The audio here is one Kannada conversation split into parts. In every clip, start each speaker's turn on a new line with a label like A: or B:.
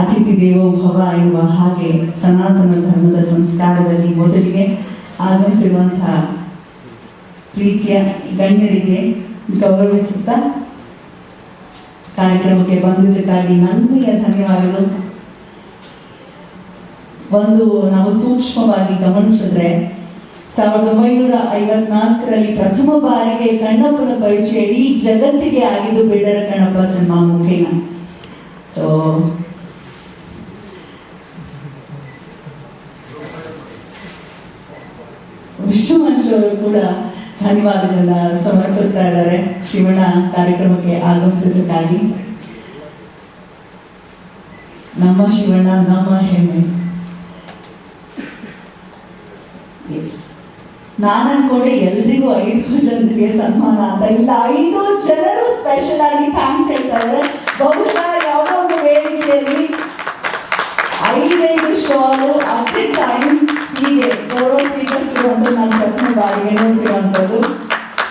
A: ಅತಿಥಿ ದೇವೋಭವ ಎನ್ನುವ ಹಾಗೆ ಸನಾತನ ಧರ್ಮದ ಸಂಸ್ಕಾರದಲ್ಲಿ ಮೊದಲಿಗೆ ಆಗಮಿಸಿರುವಂತಹ ಪ್ರೀತಿಯ ಗಣ್ಯರಿಗೆ ಗೌರವಿಸುತ್ತಾ ಕಾರ್ಯಕ್ರಮಕ್ಕೆ ಬಂದಿದ್ದಕ್ಕಾಗಿ ನನ್ಮೆಯ ಧನ್ಯವಾದಗಳು. ಒಂದು ನಾವು ಸೂಕ್ಷ್ಮವಾಗಿ ಗಮನಿಸಿದ್ರೆ ಸಾವಿರದ ಒಂಬೈನೂರ ಐವತ್ನಾಲ್ಕರಲ್ಲಿ ಪ್ರಥಮ ಬಾರಿಗೆ ಕಣ್ಣಪ್ಪನ ಪರಿಚಯ ಇಡೀ ಜಗತ್ತಿಗೆ ಆಗಿದ್ದು ಬೇಡರ ಕಣ್ಣಪ್ಪ ಸಿನಿಮಾ ಮುಖೇನ. ಸೊ ವಿಶ್ವಮಂಚ್ ಅವರು ಕೂಡ ಧನ್ಯವಾದಗಳನ್ನ ಸಮರ್ಪಿಸ್ತಾ ಇದ್ದಾರೆ. ಶಿವಣ್ಣ ಕಾರ್ಯಕ್ರಮಕ್ಕೆ ಆಗಮಿಸಿದ್ದಕ್ಕಾಗಿ. ನಮ್ಮ ಶಿವಣ್ಣ ನಮ್ಮ ಹೆಮ್ಮೆ. ನಾನು ಅನ್ಕೊಂಡೆ ಎಲ್ರಿಗೂ ಐದು ಜನರಿಗೆ ಸನ್ಮಾನ ಅಂತ. ಇಲ್ಲ, ಐದು ಜನರು ಸ್ಪೆಷಲ್ ಆಗಿ ಥ್ಯಾಂಕ್ಸ್ ಹೇಳ್ತಾರೆ ಬಹುಶಃ ಯಾವುದೋ ಒಂದು ವೇದಿಕೆಯಲ್ಲಿ ಐದೈದು ಶಾಲು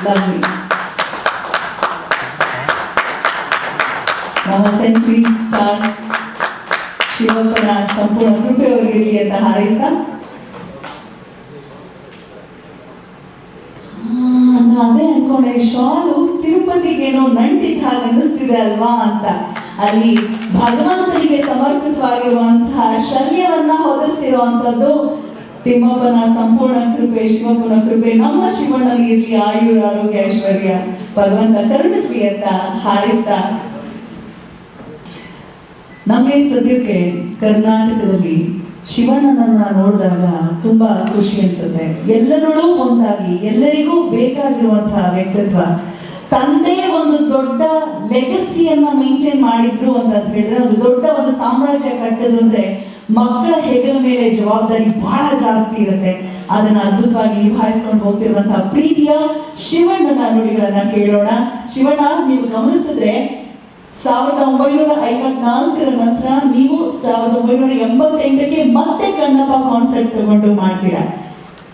A: ಲವ್ಲಿ ನಮ್ಮ ಸೆಂಚುರಿ ಸ್ಟಾರ್ ಶಿವಪ್ಪನ ಸಂಪೂರ್ಣ ಕೃಪೆಯವರಿಗಿರಲಿ ಅಂತ ಹಾರೈಸ್ತಾ? ಅದೇ ಅನ್ಕೊಂಡೆ, ಶಾಲು ತಿರುಪತಿಗೇನೋ ನಂಟಿದ್ದ ಹಾಗೆ ಅನ್ನಿಸ್ತಿದೆ ಅಲ್ವಾ ಅಂತ. ಅಲ್ಲಿ ಭಗವಂತನಿಗೆ ಸಮರ್ಪಿತವಾಗಿರುವಂತಹ ಶಲ್ಯವನ್ನ ಹೊದಿಸ್ತಿರುವಂತದ್ದು ತಿಮ್ಮಪ್ಪನ ಸಂಪೂರ್ಣ ಕೃಪೆ ಶಿವಪ್ಪನ ಕೃಪೆ, ನಮ್ಮ ಶಿವಣ್ಣನಿಗಿರ್ಲಿ ಆಯುರ, ಆರೋಗ್ಯ, ಐಶ್ವರ್ಯ. ಭಗವಂತ ಕರುಣಿಸ್ಲಿ ಅಂತ ಹಾರೈಸ್ತಾ. ನಮಗೆ ಸದ್ಯಕ್ಕೆ ಕರ್ನಾಟಕದಲ್ಲಿ ಶಿವಣ್ಣನನ್ನ ನೋಡಿದಾಗ ತುಂಬಾ ಖುಷಿ ಅನ್ಸುತ್ತೆ. ಎಲ್ಲರಲ್ಲೂ ಒಂದಾಗಿ, ಎಲ್ಲರಿಗೂ ಬೇಕಾಗಿರುವಂತಹ ವ್ಯಕ್ತಿತ್ವ. ತಂದೆ ಒಂದು ದೊಡ್ಡ ಲೆಗಸಿಯನ್ನ ಮೇಂಟೈನ್ ಮಾಡಿದ್ರು ಅಂತ ಹೇಳಿದ್ರೆ ಒಂದು ದೊಡ್ಡ ಒಂದು ಸಾಮ್ರಾಜ್ಯ ಕಟ್ಟದು ಅಂದ್ರೆ ಮಕ್ಕಳ ಹೆಗಲ ಮೇಲೆ ಜವಾಬ್ದಾರಿ ಬಹಳ ಜಾಸ್ತಿ ಇರುತ್ತೆ. ಅದನ್ನ ಅದ್ಭುತವಾಗಿ ನಿಭಾಯಿಸ್ಕೊಂಡು ಹೋಗ್ತಿರುವಂತಹ ಪ್ರೀತಿಯ ಶಿವಣ್ಣನ ನುಡಿಗಳನ್ನ ಕೇಳೋಣ. ಶಿವಣ್ಣ, ನೀವು ಗಮನಿಸಿದ್ರೆ ಸಾವಿರದ ಒಂಬೈನೂರ ಐವತ್ನಾಲ್ಕರ ನಂತರ ನೀವು ಸಾವಿರದ ಒಂಬೈನೂರ ಎಂಬತ್ತೆಂಟಕ್ಕೆ ಮತ್ತೆ ಕಣ್ಣಪ್ಪ ಕಾನ್ಸರ್ಟ್ ತಗೊಂಡು ಮಾಡ್ತೀರಾ.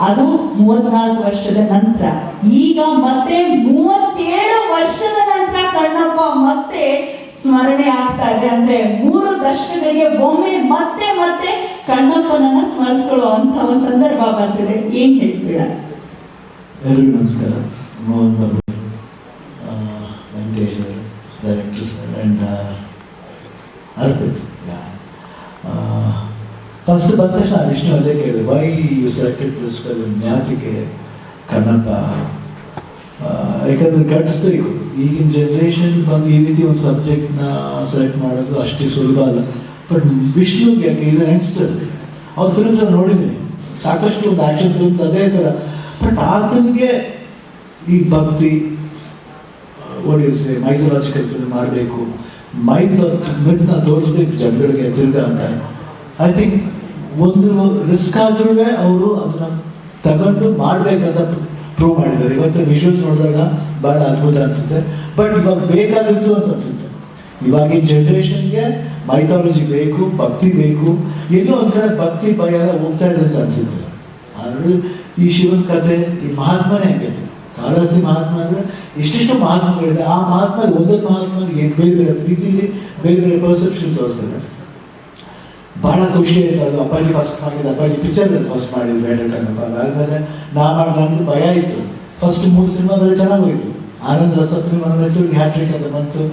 A: ಅದು ಮೂವತ್ನಾಲ್ಕು ವರ್ಷದ ನಂತರ. ಈಗ ಮತ್ತೆ ಮೂವತ್ತೇಳು ವರ್ಷದ ನಂತರ ಕಣ್ಣಪ್ಪ ಸ್ಮರಣೆ ಆಗ್ತಾ ಇದೆ ಅಂದ್ರೆ ಮೂರು ದಶಕಗಳಿಗೆ ಒಮ್ಮೆ ಮತ್ತೆ ಮತ್ತೆ ಕಣ್ಣಪ್ಪನನ್ನ ಸ್ಮರಿಸ್ಕೊಳ್ಳೋ ಅಂತ ಒಂದು ಸಂದರ್ಭ ಬರ್ತಿದೆ. ಏನ್ ಹೇಳ್ತೀರಾ?
B: ಎಲ್ರಿಗೂ ನಮಸ್ಕಾರ. ಮೋಹನ್ ಬಾಬು ವೆಂಕಟೇಶ್ ಅವರು director sir and Arpit first ಬಂದ ತಕ್ಷಣ ನಾನು ಇಷ್ಟು ಅದೇ ಕೇಳಿದೆ. Why you selected this film ಜ್ಞಾತಿಕೆ Kannappa? ಯಾಕಂದ್ರೆ ಗಟ್ಸ್ಬೇಕು ಈಗಿನ ಜನ್ರೇಷನ್ ಬಂದು ಈ ರೀತಿ ಒಂದು ಸಬ್ಜೆಕ್ಟ್ನ ಸೆಲೆಕ್ಟ್ ಮಾಡೋದು ಅಷ್ಟೇ ಸುಲಭ ಅಲ್ಲ. ಬಟ್ ವಿಷ್ಣುಗೆ ಯಾಕೆ? ಈಸ್ ಅನ್ಸ್ಟರ್ ಅವ್ರ ಫಿಲ್ಮ್ಸ್ ನೋಡಿದ್ದೀನಿ. ಸಾಕಷ್ಟು ಒಂದು ಆಕ್ಷನ್ ಫಿಲ್ಮ್ಸ್ ಅದೇ ಥರ ಬಟ್ ಆತನಿಗೆ ಈ ಭಕ್ತಿ ಓಡಿಸಿ ಮೈಥಾಲಜಿಕಲ್ ಫಿಲ್ಮ್ ಮಾಡಬೇಕು. ಮಿತ್ನ ತೋರಿಸ್ಬೇಕು ಜನಗಳಿಗೆ ತಿರ್ಗಾ ಅಂತ. ಐ ಥಿಂಕ್ ಒಂದು ರಿಸ್ಕ್ ಆದ್ರೂ ಅವರು ಅದನ್ನ ತಗೊಂಡು ಮಾಡ್ಬೇಕಂತ ಪ್ರೂವ್ ಮಾಡಿದ್ದಾರೆ. ಇವತ್ತು ವಿಷುವಲ್ಸ್ ನೋಡಿದಾಗ ಬಹಳ ಅದ್ಭುತ ಅನಿಸುತ್ತೆ. ಬಟ್ ಇವಾಗ ಬೇಕಾಗಿತ್ತು ಅಂತ ಅನಿಸುತ್ತೆ. ಇವಾಗಿನ ಜನ್ರೇಷನ್ಗೆ ಮೈಥಾಲಜಿ ಬೇಕು, ಭಕ್ತಿ ಬೇಕು. ಎಲ್ಲೋ ಒಂದ್ ಕಡೆ ಭಕ್ತಿ, ಭಯ ಎಲ್ಲ ಹೋಗ್ತಾ ಇದೆ ಅಂತ ಅನಿಸುತ್ತೆ. ಆದ್ರೆ ಈ ಶಿವನ ಕಥೆ, ಈ ಮಹಾತ್ಮನೇ ಹಂಗೆ. ಕಾಳಹಸ್ತಿ ಮಹಾತ್ಮ ಅಂದ್ರೆ ಇಷ್ಟಿಷ್ಟು ಮಹಾತ್ಮಗಳಿದೆ. ಆ ಮಹಾತ್ಮ ಒಂದೊಂದು ಮಹಾತ್ಮನಿಗೆ ಬೇರೆ ಬೇರೆ ರೀತಿಯಲ್ಲಿ ಬೇರೆ ಬೇರೆ ಪರ್ಸೆಪ್ಷನ್ ತೋರಿಸ್ತಾರೆ. ಬಹಳ ಖುಷಿ ಆಯ್ತು. ಅದು ಅಪ್ಪಾಜಿ ಫಸ್ಟ್ ಮಾಡಿದ್ದು, ಅಪ್ಪಾಜಿ ಪಿಕ್ಚರ್ ಫಸ್ಟ್ ಮಾಡಿದ್ದು ಬೇಡ ಕಣ್ಣಪ್ಪ ಅದಾದ್ಮೇಲೆ ನಾ ಮಾಡಿದ ನನಗೆ ಭಯ ಆಯಿತು ಫಸ್ಟ್ ಮೂರು ಸಿನಿಮಾಗಳು ಚೆನ್ನಾಗಿ ಹೋಯ್ತು ಆನಂದ್ ರಸತ್ರಿ ಮನೋರಂಜನ್ ಹ್ಯಾಟ್ರಿಕ್ ಅಂತ ಬಂತು.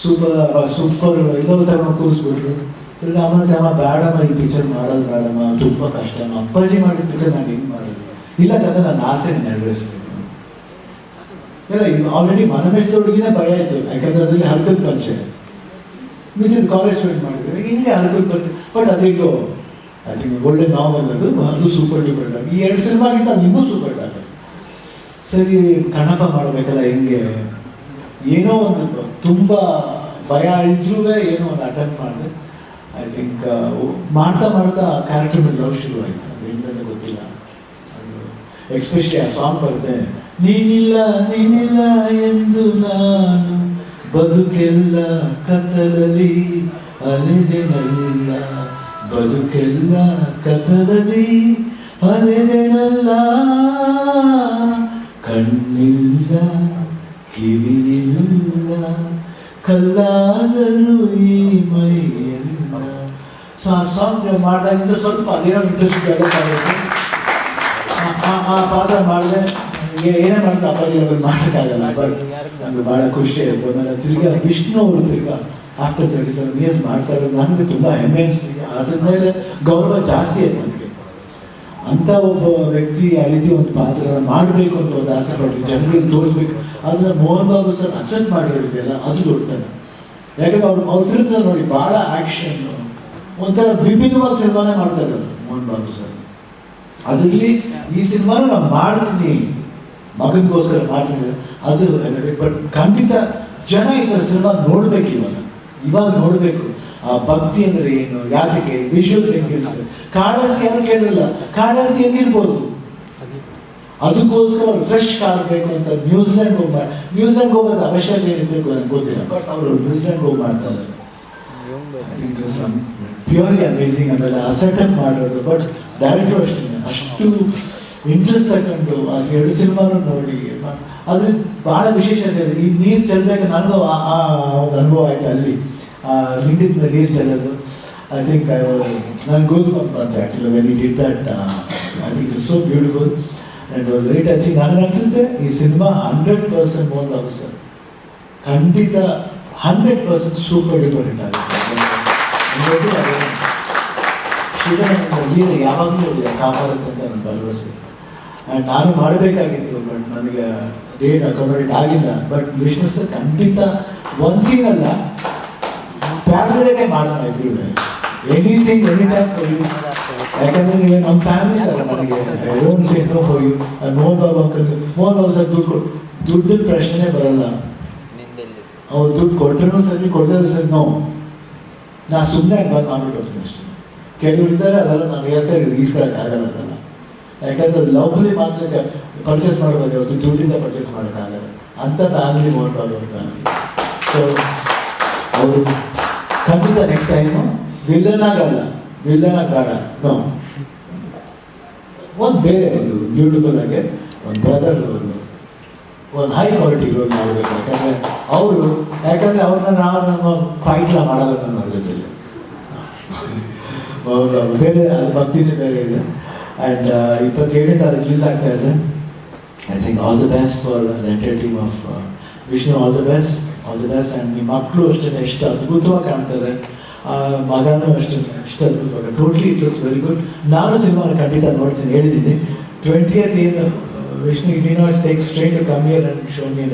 B: ಸೂಪರ್ ಸೂಪರ್ ಇದೋ ತಗೊಂಡು ಕೂರಿಸ್ಬಿಟ್ರು. ತಿರ್ಗಿ ಅಮ್ಮ ಬೇಡಮ್ಮ ಈ ಪಿಕ್ಚರ್ ಮಾಡೋದು ಬೇಡಮ್ಮ ತುಂಬ ಕಷ್ಟ. ಅಪ್ಪಾಜಿ ಮಾಡಿದ ಪಿಕ್ಚರ್ ನಾನು ಹೆಂಗೆ ಮಾಡೋದು ಇಲ್ಲ ಕದ ನನ್ನ ಆಸೆ ನೆರವೇರಿಸ್ಬೇಕು ಇಲ್ಲ ಆಲ್ರೆಡಿ ಮನಮೆಚ್ಚಿದ ಹುಡುಗಿನೇ ಭಯ ಆಯಿತು ಯಾಕಂದ್ರೆ ಅದರಲ್ಲಿ ಹರ್ಕದ ಪರಿಚಯ. ಮಿಕ್ಕಿದ ಕಾಲೇಜ್ ಸ್ಟೂಡೆಂಟ್ ಮಾಡಿದ್ರು ಹಿಂಗೆ ಅದಕ್ಕೆ ಬರ್ತೀವಿ ಬಟ್ ಅದೇಗೋ ಐ ಥಿಂಕ್ ಒಳ್ಳೆ ನಾವಲ್ ಅದು ಅದು ಸೂಪರ್ ಡೂಪರ್ ಡಾಕ್ ಈ ಎರಡು ಸಿನಿಮಾಗಿಂತ ಅದು ಇನ್ನೂ ಸೂಪರ್ ಡಾಕ್ ಸರಿ, ಕಣಪ ಮಾಡಬೇಕಲ್ಲ ಹೆಂಗೆ? ಏನೋ ಒಂದು ತುಂಬ ಭಯ ಇದ್ರೂ ಏನೋ ಒಂದು ಅಟೆಂಪ್ಟ್ ಮಾಡಿದೆ. ಐ ಥಿಂಕ್ ಮಾಡ್ತಾ ಮಾಡ್ತಾ ಕ್ಯಾರೆಕ್ಟರ್ ಮೇಲೆ ಲವ್ ಶುರು ಆಯ್ತು ಅದು ಗೊತ್ತಿಲ್ಲ. ಎಸ್ಪೆಷಲಿ ಆ ಸಾಂಗ್ ಬರುತ್ತೆ, ನೀನಿಲ್ಲ ನೀನಿಲ್ಲ ಎಂದು ನಾನು ಬದುಕೆಲ್ಲ ಕತ್ತಲಲ್ಲಿ ಅಲೆದೆನಲ್ಲ ಬದುಕೆಲ್ಲ ಕತ್ತಲಲ್ಲಿ ಅಲೆದೆನಲ್ಲ ಕಣ್ಣಿಲ್ಲ ಕಿವಿಯಿಲ್ಲ ಕಲ್ಲಾದರೂ ಈ ಮೈಯೆಲ್ಲ ಸೊ ಆ ಸಾಂಗ್ ಮಾಡಿದಾಗಿಂದ ಸ್ವಲ್ಪ ಅದೇನೋ ಇಂಟ್ರೆಸ್ಟ್ ಡೆವಲಪ್ ಆಗುತ್ತೆ ಆ- ಆ- ಆ ಮಾಡಿದೆ ಏನೇ ಮಾಡ್ತಾ ಅಪ್ಪಾಜಿ ಅವ್ರು ಮಾಡೋಕ್ಕಾಗಲ್ಲ ಬಟ್ ನನಗೆ ಭಾಳ ಖುಷಿ ಆಯಿತು. ಆಮೇಲೆ ತಿರ್ಗಾ ವಿಷ್ಣು ಅವರು ತಿರ್ಗಾ ಆಫ್ಟರ್ ತರ್ಟಿ ಸೆವೆನ್ ಇಯರ್ಸ್ ಮಾಡ್ತಾ ಇರೋದು ನನಗೆ ತುಂಬ ಹೆಮ್ಮೆ ಅನಿಸ್ತಿದೆ. ಅದ್ರ ಮೇಲೆ ಗೌರವ ಜಾಸ್ತಿ ಆಯ್ತು ನನಗೆ. ಅಂತ ಒಬ್ಬ ವ್ಯಕ್ತಿ ಆ ರೀತಿ ಒಂದು ಪಾತ್ರ ಮಾಡಬೇಕು ಅಂತ ಒಂದು ಆಸೆ ಪಡ್ತೀವಿ ಜನರಿಗೆ ತೋರಿಸ್ಬೇಕು. ಅದನ್ನ ಮೋಹನ್ ಬಾಬು ಸರ್ ಅಕ್ಸೆಪ್ಟ್ ಮಾಡಿರೋದಿಲ್ಲ ಅದು ದೊಡ್ತಾನೆ ಯಾಕಂದ್ರೆ ಅವ್ರು ಅವ್ರ ನೋಡಿ ಬಹಳ ಆಕ್ಷನ್ ಒಂಥರ ವಿಭಿನ್ನವಾದ ಸಿನಿಮಾನೇ ಮಾಡ್ತಾ ಇದ್ದಾರೆ ಮೋಹನ್ ಬಾಬು ಸರ್. ಅದರಲ್ಲಿ ಈ ಸಿನಿಮಾನ ನಾನು ಮಾಡ್ತೀನಿ. ಮಗನಿಗೋಸ್ಕರ ಮಾಡ್ತಿದ್ದಾರೆ ಅದು ಬಟ್ ಖಂಡಿತ ಜನ ಈ ಥರ ಸಿನಿಮಾ ನೋಡ್ಬೇಕು ಇವಾಗ. ಇವಾಗ ನೋಡಬೇಕು. ಆ ಭಕ್ತಿ ಅಂದ್ರೆ ಏನು, ಯಾತಕ್ಕೆ ವಿಷುವಲ್ ಹೆಂಗಿರ್ತಾರೆ ಕಾಳಾಸ್ತಿ ಯಾರು ಕೇಳಿಲ್ಲ ಕಾಳಾಸ್ತಿ ಹೆಂಗಿರ್ಬೋದು ಅದಕ್ಕೋಸ್ಕರ ಫ್ರೆಶ್ ಬೇಕು ಅಂತ ನ್ಯೂಜಿಲೆಂಡ್ ಹೋಗಿ ಮಾಡಿ ನ್ಯೂಜಿಲೆಂಡ್ ಹೋಗೋದು ಏನಿತ್ತು ನನಗೆ ಗೊತ್ತಿಲ್ಲ. ಬಟ್ ಅವರು ನ್ಯೂಜಿಲೆಂಡ್ ಹೋಗಿ ಮಾಡ್ತಾ ಇದ್ದಾರೆ ಪ್ಯೂರ್ಲಿ ಅಮೇಸಿಂಗ್ ಆ ಸೆಟಪ್ ಮಾಡಿರೋದು. ಬಟ್ ಡೈರೆಕ್ಟರ್ ಅಷ್ಟೇ. ಅಷ್ಟು ಇಂಟ್ರೆಸ್ಟ್ ತಗೊಂಡು ಆ ಎರಡು ಸಿನಿಮಾನು ನೋಡಿ. ಅದ್ರ ಬಹಳ ವಿಶೇಷತೆ ಇದೆ ಈ ನೀರು ಚೆಲ್ಲಬೇಕು ನನಗೂ ಆ- ಒಂದು ಅನುಭವ ಆಯ್ತು ಅಲ್ಲಿ. ಆ ಲಿಂಗದ ನೀರು ಚೆಲ್ಲೋದು. ಐ ಥಿಂಕ್ ಐ ನಾನು ಗೋಸ್ ಬಂತು actually when it it that I think it so beautiful and was very touching ನನಗೆ ಅನ್ಸುತ್ತೆ, ಈ cinema hundred percent more love sir ಖಂಡಿತ ಹಂಡ್ರೆಡ್ ಪರ್ಸೆಂಟ್ ಸೂಪರ್ ಹಿಟ್ ಆಗುತ್ತೆ. ಇವತ್ತು ನನ್ನ ಲೀಲೆ ಯಾವಾಗಲೂ ಕಾಪಾಡುತ್ತೆ ಅಂತ ನನ್ನ ಭರವಸೆ. ಆ್ಯಂಡ್ ನಾನು ಮಾಡಬೇಕಾಗಿತ್ತು ಬಟ್ ನನಗೆ ಡೇಟ್ ಅಕಾಮಡೇಟ್ ಆಗಿಲ್ಲ. ಬಟ್ ವಿಷ್ಣು ಸರ್ ಖಂಡಿತ ಒಂದು ಸೀನ್ ಅಲ್ಲ ಪ್ಯಾರಲೇ ಮಾಡೋಣ ಇಬ್ಬರು anything any time for you ಯಾಕಂದ್ರೆ ನೀವು ನಮ್ಮ ಫ್ಯಾಮಿಲಿ ಥರ ನನಗೆ own say no for you Mohan Babu uncle Mohan Babu sir ದುಡ್ಡು ಕೊಡು. ದುಡ್ಡಿನ ಪ್ರಶ್ನೆ ಬರಲ್ಲ. ಅವ್ರು ದುಡ್ಡು ಕೊಟ್ಟರು ಸರಿ ಕೊಡ್ತಾರೆ ಸರ್ ನೋ ನಾ ಸುಮ್ಮನೆ ಬಂದು ಮಾಡ್ಬಿಟ್ಟು ಸರ್ ಅಷ್ಟೇ. ಕೆಲವರು ಇದ್ದಾರೆ, ಅದೆಲ್ಲ ನಾನು ಹೇಳ್ತಾರೆ ಈಸ್ಕೊಳಕ್ಕಾಗಲ್ಲ ಅದೆಲ್ಲ. ಯಾಕಂದ್ರೆ ಲವ್ಲಿ ಮಾತ್ರ ಪರ್ಚೇಸ್ ಮಾಡ್ಬೋದು ಇವತ್ತು ದುಡ್ಡಿಂದ ಪರ್ಚೇಸ್ ಮಾಡೋಕ್ಕಾಗಲ್ಲ ಅಂತ ಫ್ಯಾಮಿಲಿ ಅಂತ ಫ್ಯಾಮಿಲಿ ಸೊ ಅವರು ಖಂಡಿತ ನೆಕ್ಸ್ಟ್ ಟೈಮು ವಿಲ್ಲನ್ ಆಗಲ್ಲ. ವಿಲ್ಲನ್ ಬೇಡ. ನೋ ಒಂದು ಬೇರೆ ಒಂದು ಬ್ಯೂಟಿಫುಲ್ ಆಗಿ ಒಂದು ಬ್ರದರ್ ಒಂದು. ಒಂದು ಹೈ ಕ್ವಾಲಿಟಿ ರೋಲ್ ಮಾಡಬೇಕು. ಯಾಕಂದ್ರೆ ಅವರು, ಯಾಕಂದ್ರೆ ಅವ್ರನ್ನ ನಾವು ನಮ್ಮ ಫೈಟ್ಲ ಮಾಡಲ್ಲ ನನ್ನ ಜೊತೆಲಿ ಬೇರೆ, ಅದು ಭಕ್ತಿನೇ ಬೇರೆ ಇದೆ. ಆ್ಯಂಡ್ ಇಪ್ಪತ್ತೇಳನೇ ತಾರೀಕು ರಿಲೀಸ್ ಆಗ್ತಾ ಇದೆ. I think all the best for entire team of Vishnu all the best all the best and ನಿಮ್ಮ ಮಕ್ಕಳು ಅಷ್ಟೇ ಎಷ್ಟು ಅದ್ಭುತವಾಗಿ ಕಾಣ್ತಾರೆ. ಆ ಮಗನೂ ಅಷ್ಟೇ ಎಷ್ಟು ಅದ್ಭುತವಾಗಿ. Totally it looks very good ನಾನು ಸಿನಿಮಾನ ಖಂಡಿತ ನೋಡ್ತೀನಿ, ಹೇಳಿದ್ದೀನಿ. ಟ್ವೆಂಟಿಯತ್ ಏನು Vishnu it not take strain to come here and show me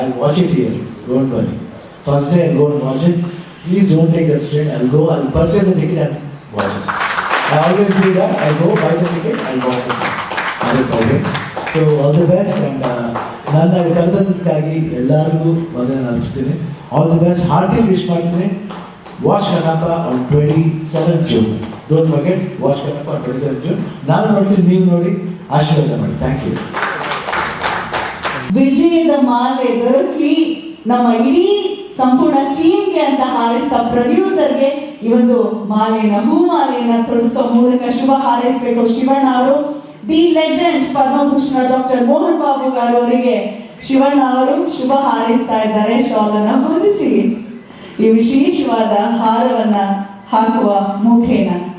B: I watch it here don't worry first day I go watch it please don't take that strain I go I purchase the ticket and it I always do that. I go buy the ticket and watch it. So, all so all the best ನನ್ನ ಕರೆದದ್ದಕ್ಕಾಗಿ ಎಲ್ಲರಿಗೂ ಮೊದಲೇ ಅನಿಸ್ತೀನಿ all the best hearty wish ಮಾಡ್ತೀನಿ. Watch Kannappa on twenty seven June don't forget watch Kannappa on twenty seven June ನಾನು ನೋಡ್ತೀನಿ, ನೀವು ನೋಡಿ. ಆಶೀರ್ವಾದ ಮಾಡಿ. ಥ್ಯಾಂಕ್ ಯು
A: ವಿಜಯದ ಮಾಲೆ ದೊರಕಲಿ. ನಮ್ಮ ಇಡೀ ಸಂಪೂರ್ಣ ಟೀಮ್ಗೆ ಅಂತ ಹಾರೈಸಿದ ಪ್ರೊಡ್ಯೂಸರ್ಗೆ ಈ ಒಂದು ಮಾಲೆನ ಹೂ ಮಾಲೆನ ತೊಡಿಸೋ ಮೂಲಕ ಶುಭ ಹಾರೈಸಬೇಕು. ಶಿವಣ್ಣ ಅವರು the legend Padmabhushan doctor Mohan Babu garu ಅವರಿಗೆ ಶಿವಣ್ಣ ಅವರು ಶುಭ ಹಾರೈಸ್ತಾ ಇದ್ದಾರೆ. ಶಾಲನ ಹೊಂದಿಸಿ ಈ ವಿಶೇಷವಾದ ಹಾರವನ್ನ ಹಾಕುವ ಮುಖೇನ.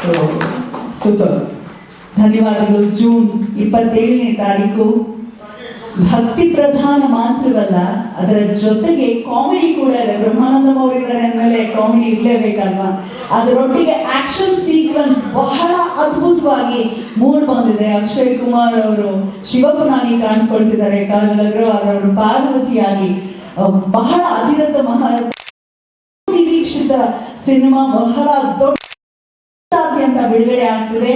A: ಸೊ ಸೂಪರ್ ಧನ್ಯವಾದಗಳು. ಜೂನ್ ಇಪ್ಪತ್ತೇಳನೇ ತಾರೀಕು. ಭಕ್ತಿ ಪ್ರಧಾನ ಮಾತ್ರವಲ್ಲ, ಅದರ ಜೊತೆಗೆ ಕಾಮಿಡಿ ಕೂಡ ಇದೆ. ಬ್ರಹ್ಮಾನಂದಂ ಅವರಿದ್ದಾರೆ ಅಂದಮೇಲೆ ಕಾಮಿಡಿ ಇರಲೇಬೇಕಲ್ವಾ? ಅದರೊಟ್ಟಿಗೆ ಆಕ್ಷನ್ ಸೀಕ್ವೆನ್ಸ್ ಬಹಳ ಅದ್ಭುತವಾಗಿ ಮೂಡ್ ಬಂದಿದೆ. ಅಕ್ಷಯ್ ಕುಮಾರ್ ಅವರು ಶಿವಪ್ಪನಾಗಿ ಕಾಣಿಸ್ಕೊಳ್ತಿದ್ದಾರೆ. ಕಾಜಲ್ ಅಗ್ರವಾಲ್ ಅವರು ಪಾರ್ವತಿಯಾಗಿ. ಬಹಳ ಅಧಿರಥ ಮಹಾ ನಿರೀಕ್ಷಿತ ಸಿನಿಮಾ, ಬಹಳ ದೊಡ್ಡ ಅಂತ ಬಿಡುಗಡೆ ಆಗ್ತಿದೆ?